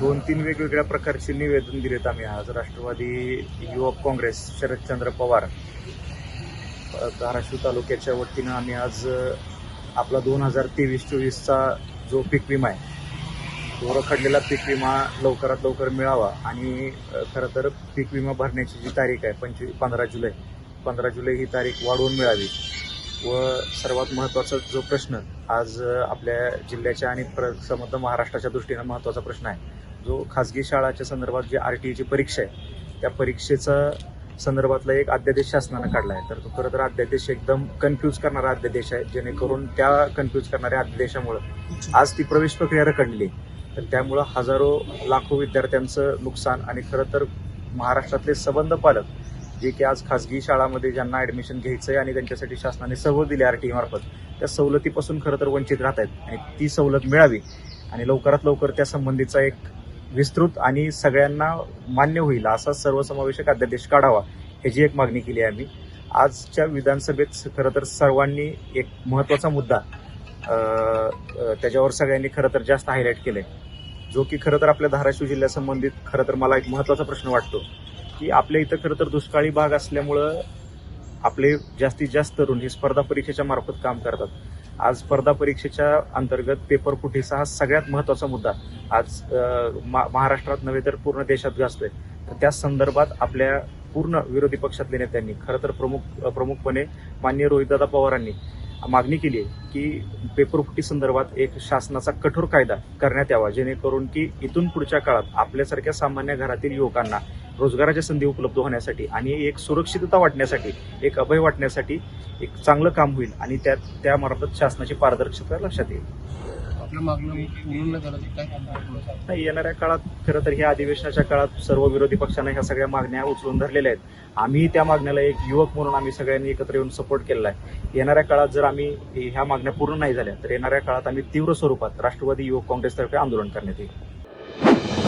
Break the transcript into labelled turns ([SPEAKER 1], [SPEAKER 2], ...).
[SPEAKER 1] दोन तीन वेगवेगळ्या प्रकारचे निवेदन दिलेत आम्ही आज. राष्ट्रवादी युवक काँग्रेस शरदचंद्र पवार. धाराशिव तालुक्याच्या वतीनं आम्ही आज आपला दोन हजार तेवीस चोवीसचा जो पीक विमा आहे तो रखडलेला पीक विमा लवकरात लवकर मिळावा आणि खरं तर पीक विमा भरण्याची जी तारीख आहे पंचवीस पंधरा जुलै पंधरा जुलै ही तारीख वाढवून मिळावी. व सर्वात महत्त्वाचा जो प्रश्न आज आपल्या जिल्ह्याच्या आणि प्र समग्र महाराष्ट्राच्या दृष्टीनं महत्त्वाचा प्रश्न आहे जो खाजगी शाळाच्या संदर्भात जी आर टी ईची परीक्षा आहे त्या परीक्षेचा संदर्भातला एक अध्यादेश शासनानं काढला आहे तर तो खरं तर अध्यादेश एकदम कन्फ्यूज करणारा अध्यादेश आहे जेणेकरून त्या कन्फ्यूज करणाऱ्या अध्यादेशामुळं आज ती प्रवेश प्रक्रिया रखडली आहे. तर त्यामुळं हजारो लाखो विद्यार्थ्यांचं नुकसान आणि खरं तर महाराष्ट्रातले सबंध पालक जे की आज खाजगी शाळामध्ये ज्यांना ऍडमिशन घ्यायचं आहे आणि त्यांच्यासाठी शासनाने सवलत दिली आर टी मार्फत त्या सवलतीपासून खरं तर वंचित राहत आहेत आणि ती सवलत मिळावी आणि लवकरात लवकर त्या संबंधीचा एक विस्तृत आणि सगळ्यांना मान्य होईल असा सर्वसमावेशक अध्यादेश काढावा ह्याची एक मागणी केली आहे आम्ही. आजच्या विधानसभेत खरं तर सर्वांनी एक महत्त्वाचा मुद्दा त्याच्यावर सगळ्यांनी खरं तर जास्त हायलाईट केलंय. जो की खरं तर आपल्या धाराशिव जिल्ह्यासंबंधित खरं तर मला एक महत्त्वाचा प्रश्न वाटतो की आपल्या इथं खरं तर दुष्काळी भाग असल्यामुळं आपले जास्तीत जास्त तरुण हे स्पर्धा परीक्षेच्या मार्फत काम करतात. आज स्पर्धा परीक्षेच्या अंतर्गत पेपर फुटीचा हा सगळ्यात महत्त्वाचा मुद्दा. आज मा- महाराष्ट्रात नव्हे तर पूर्ण देशात गाजतोय तर त्या संदर्भात आपल्या पूर्ण विरोधी पक्षातल्या नेत्यांनी खरं तर प्रमुख प्रमुखपणे माननीय रोहितदादा पवारांनी मागणी केली आहे की पेपर फुटी संदर्भात एक शासनाचा कठोर कायदा करण्यात यावा जेणेकरून की इथून पुढच्या काळात आपल्यासारख्या सामान्य घरातील युवकांना रोजगाराच्या संधी उपलब्ध होण्यासाठी आणि एक सुरक्षितता वाटण्यासाठी एक अभय वाटण्यासाठी एक चांगलं काम होईल आणि त्या त्यामार्फत शासनाची पारदर्शकता लक्षात येईल? नाही येणाऱ्या काळात खरं तर ह्या अधिवेशनाच्या काळात सर्व विरोधी पक्षांना ह्या सगळ्या मागण्या उचलून धरलेल्या आहेत. आम्ही त्या मागण्याला एक युवक म्हणून आम्ही सगळ्यांनी एकत्र येऊन सपोर्ट केलेला आहे. येणाऱ्या काळात जर आम्ही ह्या मागण्या पूर्ण नाही झाल्या तर येणाऱ्या काळात आम्ही तीव्र स्वरूपात राष्ट्रवादी युवक काँग्रेसतर्फे आंदोलन करण्यात येईल.